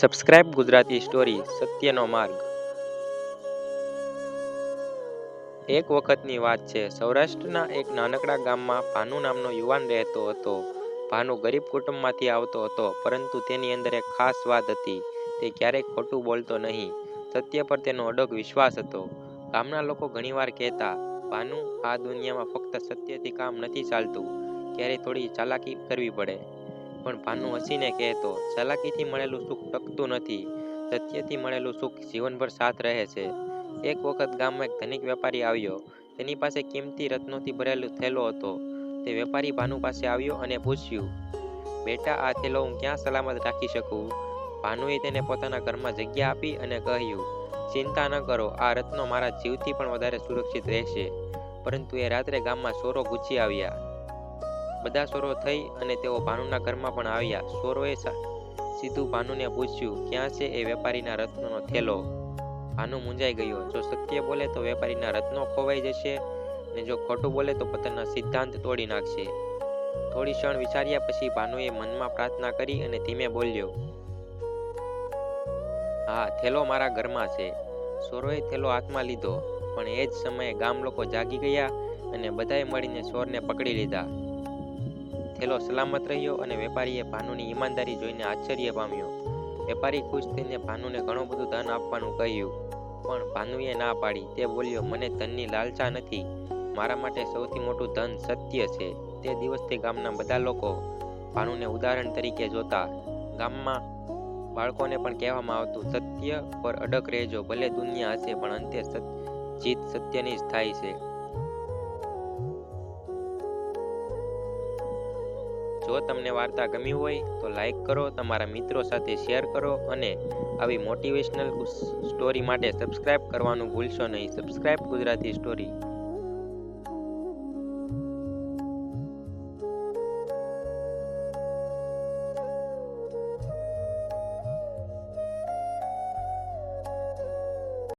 Subscribe Gujarati story સત્યનો માર્ગ. એક વખતની વાત છે, સૌરાષ્ટ્રના એક નાનકડા ગામમાં ભાનુ નામનો યુવાન રહેતો હતો. ભાનુ ગરીબ કુટુંબમાંથી આવતો હતો, પરંતુ તેની અંદર એક ખાસ વાત હતી, તે ક્યારેય ખોટું બોલતો નહીં. સત્ય પર તેનો અડગ વિશ્વાસ હતો. ગામના લોકો ઘણીવાર કહેતા, ભાનુ, આ દુનિયામાં ફક્ત સત્યથી કામ નથી ચાલતું. ક્યારેય થોડી ચાલાકી કરવી પડે. પણ ભાનુ હસીને કહેતો, ચાલાકીથી મળેલું સુખ ટકતું નથી. સત્યથી મળેલું સુખ જીવનભર સાથ રહે છે. એક વખત ગામમાં એક ધનિક વેપારી આવ્યો. તેની પાસે કિંમતી રત્નોથી ભરેલો થેલો હતો. તે વેપારી ભાનુ પાસે આવ્યો અને પૂછ્યું, બેટા, આ થેલો હું ક્યાં સલામત રાખી શકું? ભાનુએ તેને પોતાના ઘરમાં જગ્યા આપી અને કહ્યું, ચિંતા ન કરો, આ રત્નો મારા જીવથી પણ વધારે સુરક્ષિત રહેશે. પરંતુ એ રાત્રે ગામમાં ચોરો ગુચી આવ્યા. બધા સોરો થઈ અને તેઓ ભાનુના ઘરમાં પણ આવ્યા. સોરોએ સીધું ભાનુને પૂછ્યું, ક્યાં છે એ વેપારીના રત્નોનો થેલો? ભાનુ મૂંઝાઈ ગયો, જો સત્ય બોલે તો વેપારીના રત્નો ખોવાઈ જશે અને જો ખોટું બોલે તો પોતાના સિદ્ધાંત તોડી નાખશે. થોડી ક્ષણ વિચાર્યા પછી ભાનુએ મનમાં પ્રાર્થના કરી અને ધીમે બોલ્યો, હા, થેલો મારા ઘરમાં છે. સોરોએ થેલો હાથમાં લીધો, પણ એ જ સમયે ગામ લોકો જાગી ગયા અને બધાએ મળીને સોરને પકડી લીધા. થેલો સલામત રહ્યો અને વેપારીએ ભાનુની ઈમાનદારી જોઈને આશ્ચર્ય પામ્યો. વેપારી ખુશ થઈને ભાનુને ઘણું બધું ધન આપવાનું કહ્યું, પણ ભાનુએ ના પાડી. તે બોલ્યો, મને ધનની લાલચા નથી. મારા માટે સૌથી મોટું ધન સત્ય છે. તે દિવસથી ગામના બધા લોકો ભાનુને ઉદાહરણ તરીકે જોતા. ગામમાં બાળકોને પણ કહેવામાં આવતું, સત્ય પર અડક રહેજો, ભલે દુનિયા હશે, પણ અંતે જીત સત્યની જ થાય છે. તમને વાર્તા ગમી હોય તો લાઈક કરો, તમારા મિત્રો સાથે શેર કરો અને આવી મોટિવેશનલ સ્ટોરી માટે સબસ્ક્રાઇબ કરવાનું ભૂલશો નહીં. Subscribe Gujarati story.